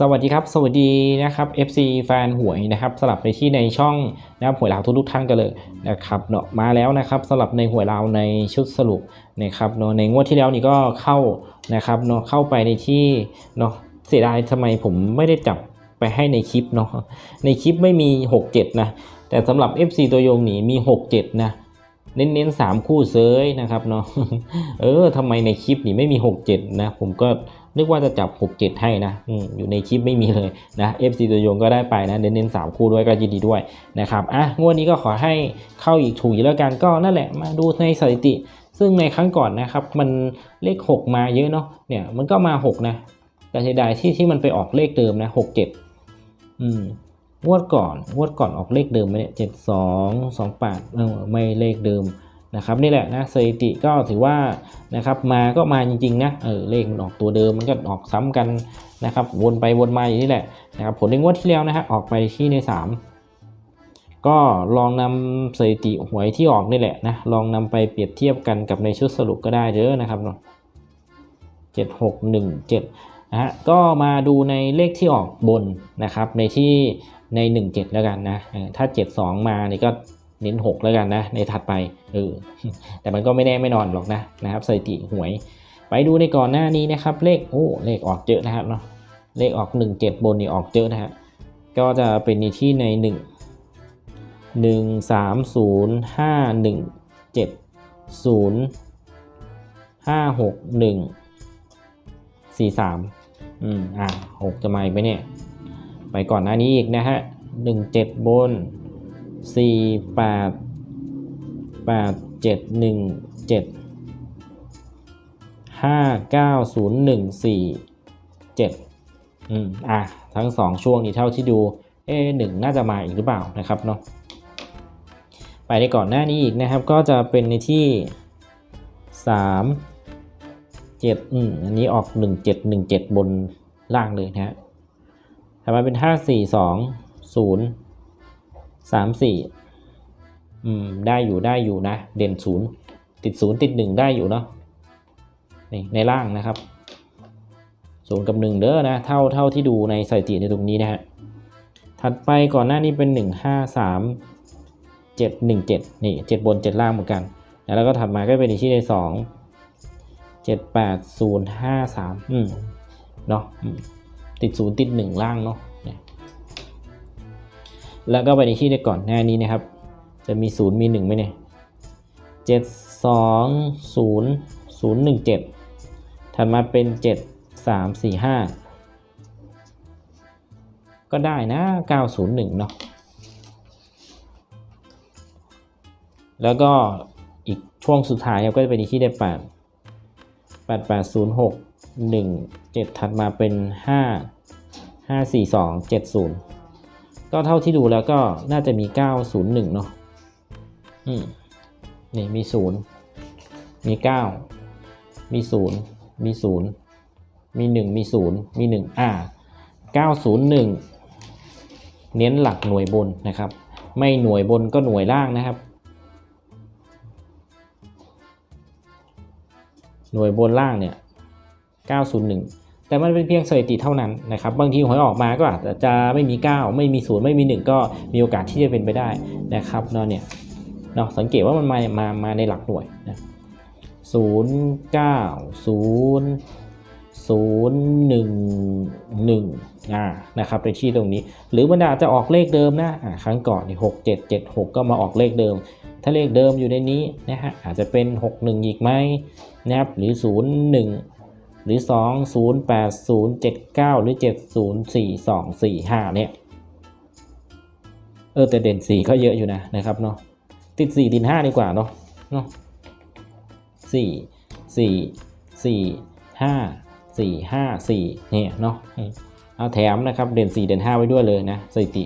สวัสดีครับ สวัสดีนะครับ FC แฟนหวยนะครับสลับไปที่ในช่องนะครับหวยลาวทุกๆท่านกันเลยนะครับเนาะมาแล้วนะครับสลับในหวยลาวในชุดสรุปนะครับเนาะในงวดที่แล้วนี่ก็เข้านะครับเนาะเข้าไปในที่เนาะเสียดายทำไมผมไม่ได้จับไปให้ในคลิปเนาะในคลิปไม่มี 67 นะ แต่สำหรับ FC ตัวยงหนีมี 67 นะ เน้นๆสามคู่เซยนะครับเนาะเออทำไมในคลิปนี่ไม่มี 67 นะ ผมก็นึกว่าจะจับ 67 ให้นะออยู่ในคลิปไม่มีเลยนะ FC ตัวยงก็ได้ไปนะ เน้นๆสามคู่ด้วยก็ยินดีด้วยนะครับอะงวดนี้ก็ขอให้เข้าอีกถูกอีกแล้วกันก็นั่นแหละมาดูในสถิติ ซึ่งในครั้งก่อนนะครับ มันเลข 6 มาเยอะเนาะเนี่ยมันก็มา 6 นะแต่เสียดายที่ที่มันไปออกเลขเดิมนะ67อืม งวดก่อนงวดก่อนออกเลขเดิมไหมเนี่ยเจ็ดสองสองแปดเออไม่เลขเดิมนะครับนี่แหละนะสถิติก็ถือว่านะครับมาก็มาจริงๆนะเออเลขมันออกตัวเดิมมันก็ออกซ้ำกันนะครับวนไปวนมาอย่างนี้แหละนะครับผลในงวดที่แล้วนะฮะออกไปที่ใน 3 ก็ลองนำสถิติหวยที่ออกนี่แหละนะลองนำไปเปรียบเทียบกันกับในชุดสรุปก็ได้เด้อนะครับเนาะเจ็ดหกหนึ่งเจ็ดนะฮะก็มาดูในเลขที่ออกบนนะครับในที่ ใน 17 แล้วกันนะเออถ้า 72 มานี่ก็เน้น 6 แล้วกันนะ ในถัดไปเออแต่มันก็ไม่แน่ไม่นอนหรอกนะนะครับสถิติหวย ไปดูในก่อนหน้านี้นะครับ เลขโอ้เลขออกเยอะนะครับเนาะเลขออก 17 บนนี่ออกเยอะนะฮะก็จะเป็นในที่ใน 1 1 3 0 5 1 7 0 5 6 1 4 3อืมอะหกจะมาอีกไหมเนี่ย ไปก่อนหน้านี้อีกนะฮะหนึ่งเจ็ดบนสี่แปดแปดเจ็ดหนึ่งเจ็ดห้าเก้าศูนย์หนึ่งสี่เจ็ดอืมอะทั้งสองช่วงนี้เท่าที่ดูเอหนึ่งน่าจะมาอีกหรือเปล่านะครับเนาะไปในก่อนหน้านี้อีกนะครับ ก็จะเป็นในที่สามเจ็ดอืมอันนี้ออกหนึ่งเจ็ดหนึ่งเจ็ดบนล่างเลยนะฮะ ทำมาเป็นห้าสี่สองศูนย์สามสี่อืมได้อยู่ได้อยู่นะ เด่นศูนย์ติดศูนย์ติดหนึ่งได้อยู่เนาะนี่ในล่างนะครับศูนย์กับหนึ่งเด้อนะเท่าเท่าที่ดูในสถิติในตรงนี้นะฮะถัดไปก่อนหน้านี้เป็นหนึ่งห้าสามเจ็ดหนึ่งเจ็ดนี่เจ็ดบนเจ็ดล่างเหมือนกัน แล้วก็ถัดมาก็เป็นอีกที่ในสองเจ็ดแปดศูนย์ห้าสามอืมเนาะ ติดศูนย์ติดหนึ่งล่างเนาะแล้วก็ไปในที่ได้ก่อนหน้านี้นะครับ จะมีศูนย์มีหนึ่งไหมเนี่ยเจ็ดสองศูนย์ศูนย์หนึ่งเจ็ดถัดมาเป็นเจ็ดสามสี่ห้าก็ได้นะเก้าศูนย์หนึ่งเนาะ แล้วก็อีกช่วงสุดท้ายครับก็จะเป็นที่ได้แป ดแปดแปดศูนย์หกหนึ่งเจ็ดถัดมาเป็นห้าห้าสี่สองเจ็ดศูนย์ก็เท่าที่ดูแล้วก็น่าจะมีเก้าศูนย์หนึ่งเนาะอืมนี่มีศูนย์มีเก้ามีศูนย์มีศูนย์มีหนึ่งมีศูนย์มีหนึ่งอ่าเก้าศูนย์หนึ่งเน้นหลักหน่วยบนนะครับ ไม่หน่วยบนก็หน่วยล่างนะครับหน่วยบนล่างเนี่ย 901 แต่มันเป็นเพียงสถิติเท่านั้นนะครับ บางทีหวยออกมาก็อาจจะไม่มี 9 ไม่มี 0 ไม่มี 1 ก็มีโอกาสที่จะเป็นไปได้นะครับเนาะเนี่ยเนาะสังเกตว่ามันมามามาในหลักหน่วยนะ0 9 0 0 1 1อ่านะครับในที่ตรงนี้ หรือบรรดาจจะออกเลขเดิมนะอ่าครั้งก่อนนี่6 7 7 6ก็มาออกเลขเดิม ถ้าเลขเดิมอยู่ในนี้นะฮะอาจจะเป็น 6 1 อีกไหมนะครับหรือ 0 1 หรือ 2 0 8 0 7 9หรือ 7 0 4 2 4 5 เนี่ย เออ แต่เด่น 4 ก็เยอะอยู่นะนะครับเนาะติด 4 ติด 5 ดีกว่าเนาะเนาะ4 4 4 5 4 5 4เนี่ยเนาะเอาแถมนะครับเด่น 4 เด่น 5 ไว้ด้วยเลยนะสถิติ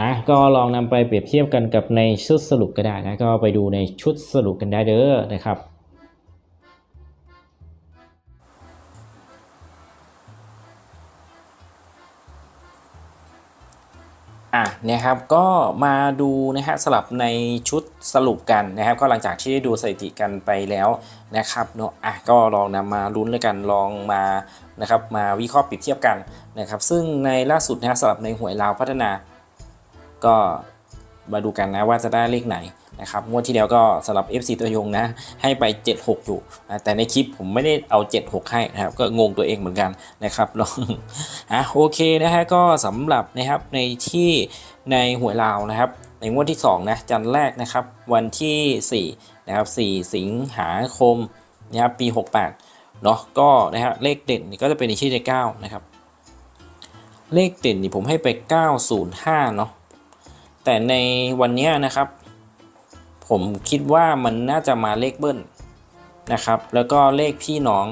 อะก็ลองนำไปเปรียบเทียบกันกับในชุดสรุปก็ได้นะก็ไปดูในชุดสรุปกันได้เด้อนะครับ อะนะครับก็มาดูนะฮะสลับในชุดสรุปกันนะครับก็หลังจากที่ได้ดูสถิติกันไปแล้วนะครับเนาะอะก็ลองนำมาลุ้นแล้วกันลองมานะครับมาวิเคราะห์เปรียบเทียบกันนะครับซึ่งในล่าสุดนะฮะสลับในหวยลาวพัฒนา ก็มาดูกันนะว่าจะได้เลขไหน นะครับงวดที่แล้วก็สำหรับ FC ตัวยงนะ ให้ไป 76 อยู่ แต่ในคลิปผมไม่ได้เอา 76 ให้นะครับ ก็งงตัวเองเหมือนกันนะครับลองอะโอเคนะฮะก็สำหรับนะครับในที่ในหวยลาวนะครับ ในงวดที่ 2 นะ จันแรกนะครับ วันที่ 4 นะครับ 4 สิงหาคมนะครับปี 68 เนาะก็นะฮะเลขเด่นก็จะเป็นในที่ใน9นะครับ เลขเด่นนี่ผมให้ไป 905 เนาะแต่ในวันนี้นะครับ ผมคิดว่ามันน่าจะมาเลขเบิ้ลนะครับ แล้วก็เลขพี่น้อง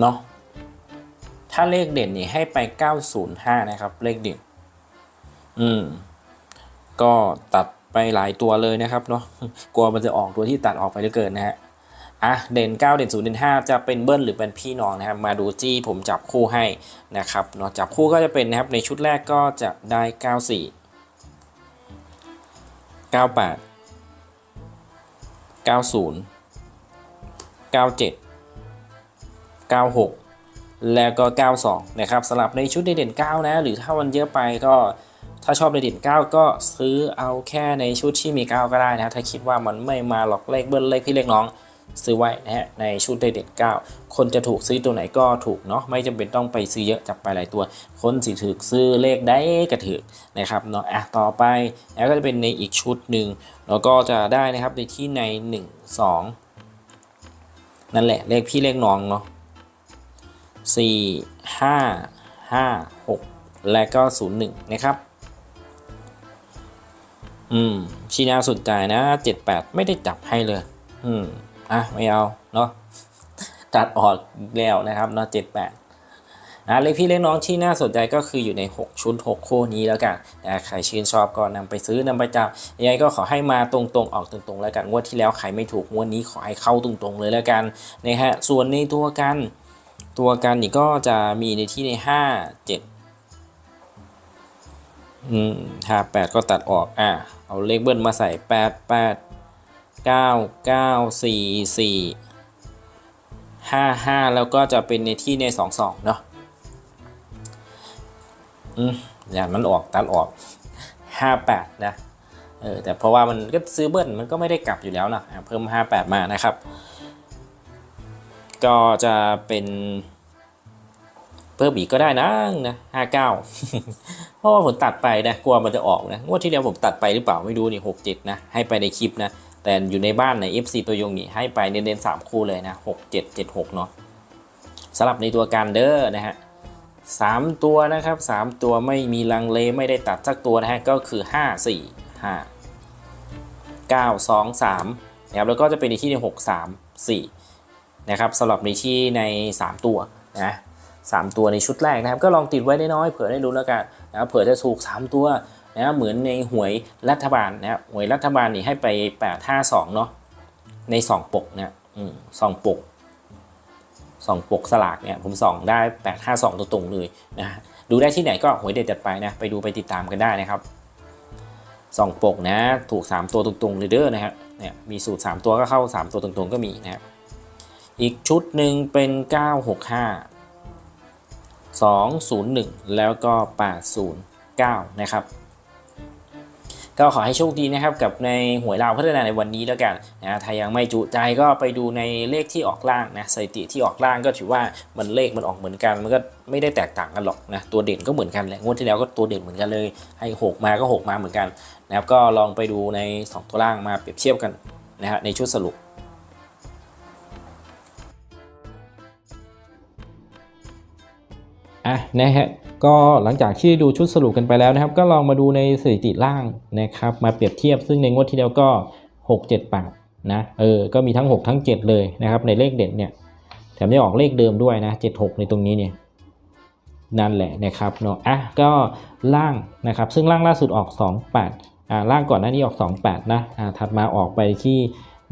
เนาะถ้าเลขเด่นนี่ให้ไป 905 นะครับ เลขเด่น อืม ก็ตัดไปหลายตัวเลยนะครับเนาะกลัวมันจะออกตัวที่ตัดออกไปเหลือเกินนะฮะอะเด่น 9 เด่น 0 เด่น 5 จะเป็นเบิ้ลหรือเป็นพี่น้องนะครับ มาดูจี้ผมจับคู่ให้นะครับเนาะจับคู่ก็จะเป็นนะครับในชุดแรกก็จะได้ 94 98 90 97 96 แล้วก็ 92 นะครับสลับในชุดเด่น 9 นะ หรือถ้ามันเยอะไปก็ถ้าชอบในเด่น 9 ก็ซื้อเอาแค่ในชุดที่มี 9 ก็ได้นะ ถ้าคิดว่ามันไม่มาหรอกเลขเบิ้ลเลขพี่เลขน้อง ซื้อไว้นะฮะในชุดเด็ดเก้าคนจะถูกซื้อตัวไหนก็ถูกเนาะไม่จำเป็นต้องไปซื้อเยอะจับไปหลายตัว คนสิถือซื้อเลขได้กระถือนะครับเนาะอะต่อไปแล้วก็จะเป็นในอีกชุดหนึ่งแล้วก็จะได้นะครับในที่ใน 1 2 นั่นแหละเลขพี่เลขน้องเนาะ4 5 5 6 และก็ 0 1 นะครับ อืม ชีน่าสนใจนะ 78 ไม่ได้จับให้เลย อืม อะไม่เอาเนาะตัดออกแล้วนะครับเนาะเจ็ดแปดนะเลขพี่เลขน้องที่น่าสนใจก็คืออยู่ใน 6 ชุด 6 คู่นี้แล้วกันนะใครชื่นชอบก็นำไปซื้อนำไปจับยังไงก็ขอให้มาตรงๆออกตรงๆ แล้วกันงวดที่แล้วใครไม่ถูกงวดนี้ขอให้เข้าตรงๆเลยแล้วกันนะฮะส่วนในตัวกันตัวกันนี่ก็จะมีในที่ใน 5 7อืมห้าแปดก็ตัดออกอะเอาเลขเบิ้ลมาใส่แปดแปด เก้าเก้าสี่สี่ห้าห้าแล้วก็จะเป็นในที่ในสองสองเนาะอืมอย่างมันออกตัดออกห้าแปดนะเออแต่เพราะว่ามันก็ซื้อเบิ้ลมันก็ไม่ได้กลับอยู่แล้วนะเพิ่มห้าแปดมานะครับ ก็จะเป็นเพิ่มอีกก็ได้นะนะห้าเก้าเพราะว่าผมตัดไปนะกลัวมันจะออกนะงวดที่แล้วผมตัดไปหรือเปล่าไม่รู้นี่หกเจ็ดนะให้ไปในคลิปนะ แต่อยู่ในบ้านใน FC ตัวยงนี่ให้ไปเน้นๆสามคู่เลยนะหกเจ็ดเจ็ดหกเนาะสำหรับในตัวการเดอร์นะฮะสามตัวนะครับสามตัวไม่มีลังเลไม่ได้ตัดสักตัวนะฮะก็คือห้าสี่ห้าเก้าสองสามนะครับแล้วก็จะเป็นในที่ในหกสามสี่นะครับสำหรับในที่ในสามตัวนะสามตัวในชุดแรกนะครับ ก็ลองติดไว้น้อยๆเผื่อได้รู้แล้วกันนะครับเผื่อจะถูกสามตัว นะเหมือนในหวยรัฐบาลนะหวยรัฐบาลนี่ให้ไป852เนาะใน2ปกเนี่ยอืมสองปกสองปกสลากเนี่ยผมส่องได้852ตัวตรงเลยนะดูได้ที่ไหนก็หวยเด็ดจัดไปนะไปดูไปติดตามกันได้นะครับสองปกนะถูก 3 ตัวตรงๆเลยเด้อนะฮะเนี่ยมีสูตร 3 ตัวก็เข้า 3 ตัวตรงๆก็มีนะครับอีกชุดหนึ่งเป็น 965 201 แล้วก็ 809 นะครับ ก็ขอให้โชคดีนะครับกับในหวยลาวพัฒนาในวันนี้แล้วกันนะถ้ายังไม่จุใจก็ไปดูในเลขที่ออกล่างนะสถิติที่ออกล่างก็ถือว่ามันเลขมันออกเหมือนกัน มันก็ไม่ได้แตกต่างกันหรอกนะตัวเด่นก็เหมือนกันแหละงวดที่แล้วก็ตัวเด่นเหมือนกันเลย ให้ 6 มาก็ 6 มาเหมือนกันนะครับก็ลองไปดูใน 2 ตัวล่างมาเปรียบเทียบกันนะฮะในชุดสรุปอะนะฮะ ก็หลังจากที่ดูชุดสรุปกันไปแล้วนะครับ ก็ลองมาดูในสถิติล่างนะครับ มาเปรียบเทียบซึ่งในงวดที่แล้วก็ 6 7 8นะเออก็มีทั้ง 6 ทั้ง 7 เลยนะครับในเลขเด่นเนี่ยแถมได้ออกเลขเดิมด้วยนะ 76 ในตรงนี้เนี่ยนั่นแหละนะครับเนาะอะก็ล่างนะครับ ซึ่งล่างล่าสุดออก 2 8อ่าล่างก่อนหน้านี้ออก 2 8 นะอ่าถัดมาออกไปที่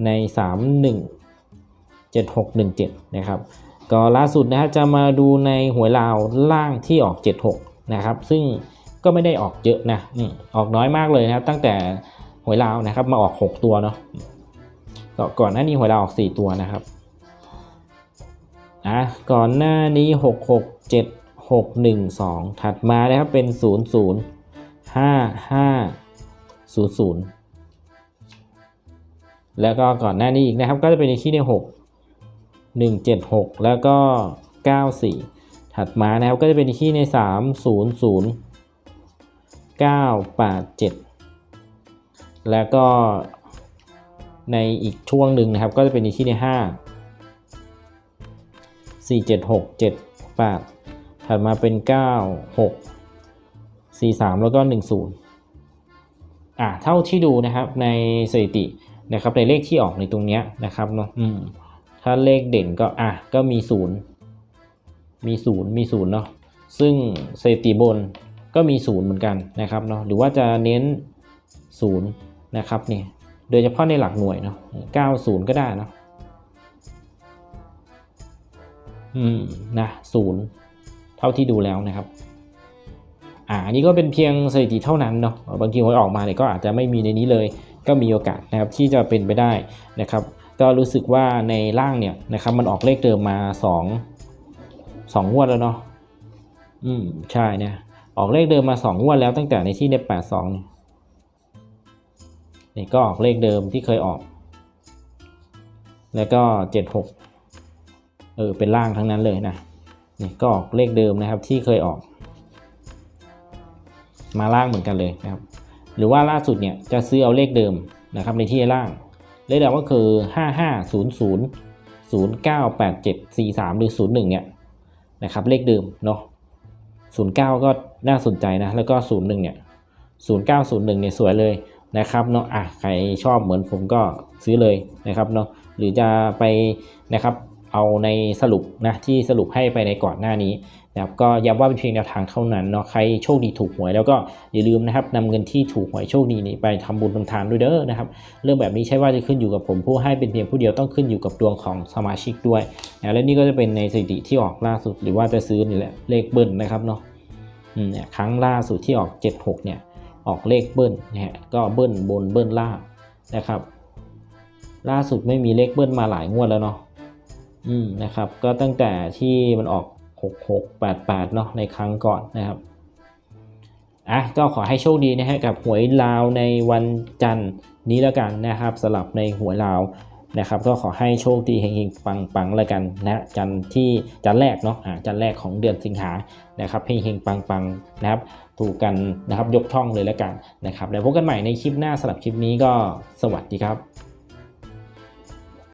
ใน 3 1 7 6 1 7 นะครับ ก็ล่าสุดนะฮะจะมาดูในหวยลาวล่างที่ออก 76 นะครับ ซึ่งก็ไม่ได้ออกเยอะนะออกน้อยมากเลยนะครับ ตั้งแต่หวยลาวนะครับมาออก 6 ตัวเนาะก็ก่อนหน้านี้หวยลาวออก 4 ตัวนะครับอะก่อนหน้านี้ 6 6 7 6 1 2 ถัดมานะครับเป็น 0 0 5 5 0 0 แล้วก็ก่อนหน้านี้อีกนะครับ ก็จะเป็นในที่ใน6 1 7 6 แล้วก็ 9 4 ถัดมานะครับก็จะเป็นที่ใน 3 0 0 9 8 7 แล้วก็ในอีกช่วงหนึ่งนะครับ ก็จะเป็นในที่ใน 5 4 7 6 7 8 ถัดมาเป็น 9 6 4 3 แล้วก็ 1 0 อะเท่าที่ดูนะครับในสถิตินะครับในเลขที่ออกในตรงเนี้ยนะครับเนาะอืม ถ้าเลขเด่นก็อะก็มีศูนย์มีศูนย์มีศูนย์เนาะซึ่งสถิติบนก็มีศูนย์เหมือนกันนะครับเนาะหรือว่าจะเน้นศูนย์นะครับเนี่ยโดยเฉพาะในหลักหน่วยเนาะเก้าศูนย์ก็ได้เนาะอืมนะศูนย์เท่าที่ดูแล้วนะครับอ่าอันนี้ก็เป็นเพียงสถิติเท่านั้นเนาะบางทีหวยออกมาเนี่ยก็อาจจะไม่มีในนี้เลย ก็มีโอกาสนะครับที่จะเป็นไปได้นะครับ ก็รู้สึกว่าในร่างเนี่ยนะครับมันออกเลขเดิมมา2 2งวดแล้วเนาะอืมใช่เนี่ยออกเลขเดิมมา2งวดแล้วตั้งแต่ในที่ใน8 2เนี่ยนี่ก็ออกเลขเดิมที่เคยออก แล้วก็7 6เออเป็นล่างทั้งนั้นเลยนะนี่ก็ออกเลขเดิมนะครับที่เคยออก มาล่างเหมือนกันเลยนะครับ หรือว่าล่าสุดเนี่ยจะซื้อเอาเลขเดิมนะครับในที่ล่าง เลขเดิมก็คือ 5 5 0 0 0 9 8 7 4 3 หรือ 01 เนี่ยนะครับเลขเดิมเนาะ09 ก็น่าสนใจนะ แล้วก็ 01 เนี่ย 0901 เนี่ยสวยเลยนะครับเนาะอะใครชอบเหมือนผมก็ซื้อเลยนะครับเนาะหรือจะไปนะครับเอาในสรุปนะที่สรุปให้ไปในก่อนหน้านี้ นะครับก็ย้ำว่าเป็นเพียงแนวทางเท่านั้นเนาะใครโชคดีถูกหวย แล้วก็อย่าลืมนะครับนำเงินที่ถูกหวยโชคดีนี้ไปทำบุญทำทานด้วยเด้อนะครับเรื่องแบบนี้ใช่ว่าจะขึ้นอยู่กับผมผู้ให้เป็นเพียงผู้เดียวต้องขึ้นอยู่กับดวงของสมาชิกด้วยนะและนี่ก็จะเป็นในสถิติที่ออกล่าสุดหรือว่าจะซื้อนี่แหละเลขเบิ้ลนะครับเนาะเนี่ยครั้งล่าสุดที่ออก 76เนี่ยออกเลขเบิ้ลนะฮะก็เบิ้ลบนเบิ้ลล่างนะครับล่าสุดไม่มีเลขเบิ้ลมาหลายงวดแล้วเนาะอืมนะครับก็ตั้งแต่ที่มันออก 6688เนาะในครั้งก่อนนะครับอะก็ขอให้โชคดีนะฮะกับหวยลาวในวันจันทร์นี้แล้วกันนะครับสลับในหวยลาวนะครับก็ขอให้โชคดีเฮงๆปังๆแล้วกันนะจันทร์ที่จันทร์แรกเนาะอ่าจันทร์แรกของเดือนสิงหานะครับเฮงๆปังๆนะครับถูกกันนะครับยกช่องเลยแล้วกันนะครับแล้วพบกันใหม่ในคลิปหน้าสำหรับคลิปนี้ก็สวัสดีครับ